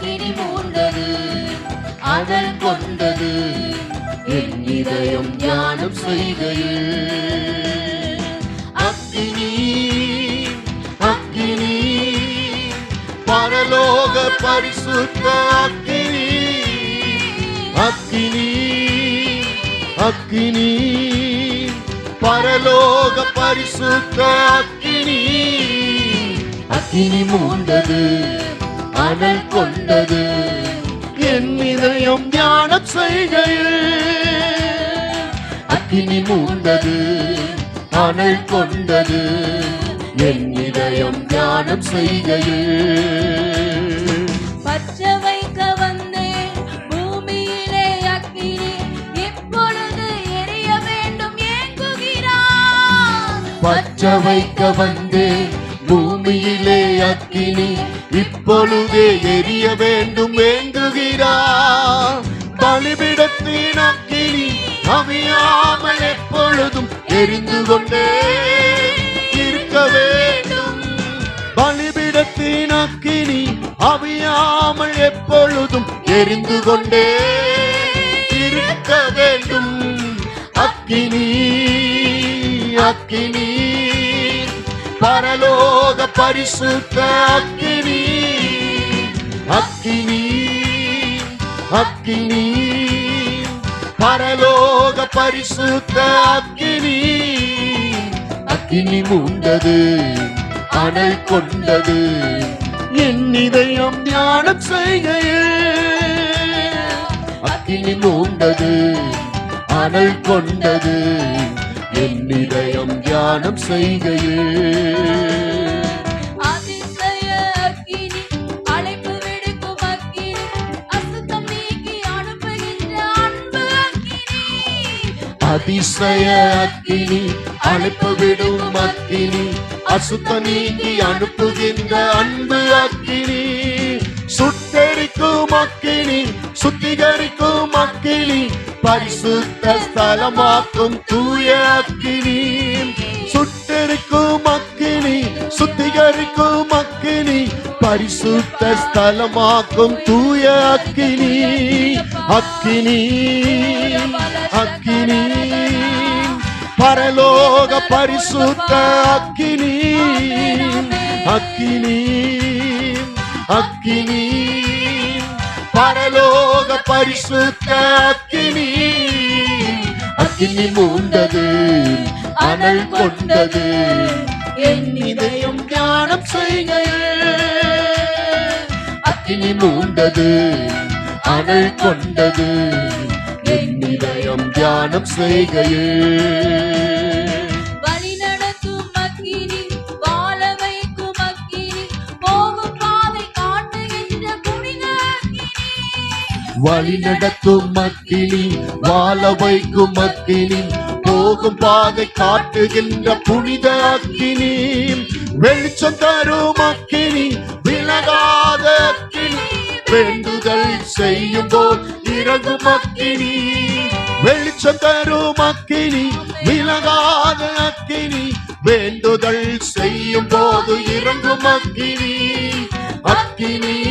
அக்கினி மூண்டது அதல் கொண்டது. என் இதயம் தியானம் செய்கையில். அக்கினி அக்கினி பரலோக பரிசுத்த அக்கினி அக்கினி அக்கினி பரலோக பரிசுத்த அக்கினி அக்கினி மூண்டது அனல் கொண்டது. என் இதயம் தியானம் செய்கையில் அக்கினி மூண்டது அனல் கொண்டது. என் இதயம் தியானம் செய்கையில். பச்ச வைக்க வந்தேன் பூமியிலே அக்கினி இப்பொழுது எரிய வேண்டும் ஏங்குகிறார். பச்ச வைக்க வந்தேன் பூமியிலே அக்கினி இப்பொழுதே எரிய வேண்டும் வேண்டுகிறார். பலிபிடத்தின் அக்கினி அவியாமல் எப்பொழுதும் எரிந்து கொண்டே இருக்க வேண்டும். பலிபிடத்தின் அக்கினி அவியாமல் எப்பொழுதும் எரிந்து கொண்டே இருக்க வேண்டும். அக்கினி அக்கினி. பரலோக பரிசுத்த அக்கினி அக்கினி அக்கினி. பரலோக பரிசுத்த அக்கினி அக்கினி மூண்டது அனல் கொண்டது. என் இதயம் தியானம் செய்கையில் அக்கினி மூண்டது அனல் கொண்டது. என் இதயம் தியானம் செய்கையில் அதிசய அக்கினி அழைப்பு விடுக்கும் அக்கினி அசுத்தம் நீக்கி அனுப்புகின்ற அன்பு அக்கினி. அதிசய அக்கினி அழைப்பு விடும் அக்கினி அசுத்த நீங்கி அனுப்புகின்ற அன்பு அக்கினி. சுட்டெரிக்கும் அக்கினி சுத்திகரிக்கும் அக்கினி பரிசுத்த ஸ்தலமாக்கும் தூய அக்கினி. சுட்டெரிக்கும் அக்கினி சுத்திகரிக்கும் அக்கினி பரிசுத்த ஸ்தலமாக்கும் தூய அக்கினி. அக்கினி அக்கினி பரலோக பரிசுத்த அக்கினி. அக்கினி அக்கினி பரலோக பரிசுத்த அக்கினி. அக்கினி மூண்டது அனல் கொண்டது. என் இதயம் தியானம் செய்கையில். அக்கினி மூண்டது அனல் கொண்டது. என் இதயம் தியானம் செய்கையில். வழி நடத்தும் அக்கினி வாழ வைக்கும் அக்கினி போகும் பாதை காட்டுகின்ற புனித அக்கினி. வெளிச்சம் தரும் அக்கினி விலகாத அக்கினி. வேண்டுதல் செய்யும் போல் இறங்கும் அக்கினி. வெளிச்சம் தரும் அக்கினி விலகாத அக்கினி. வேண்டுதல் செய்யும் போது இறங்கும் அக்கினி. அக்கினி.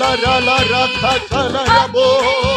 la la la ra ta ta la ra bo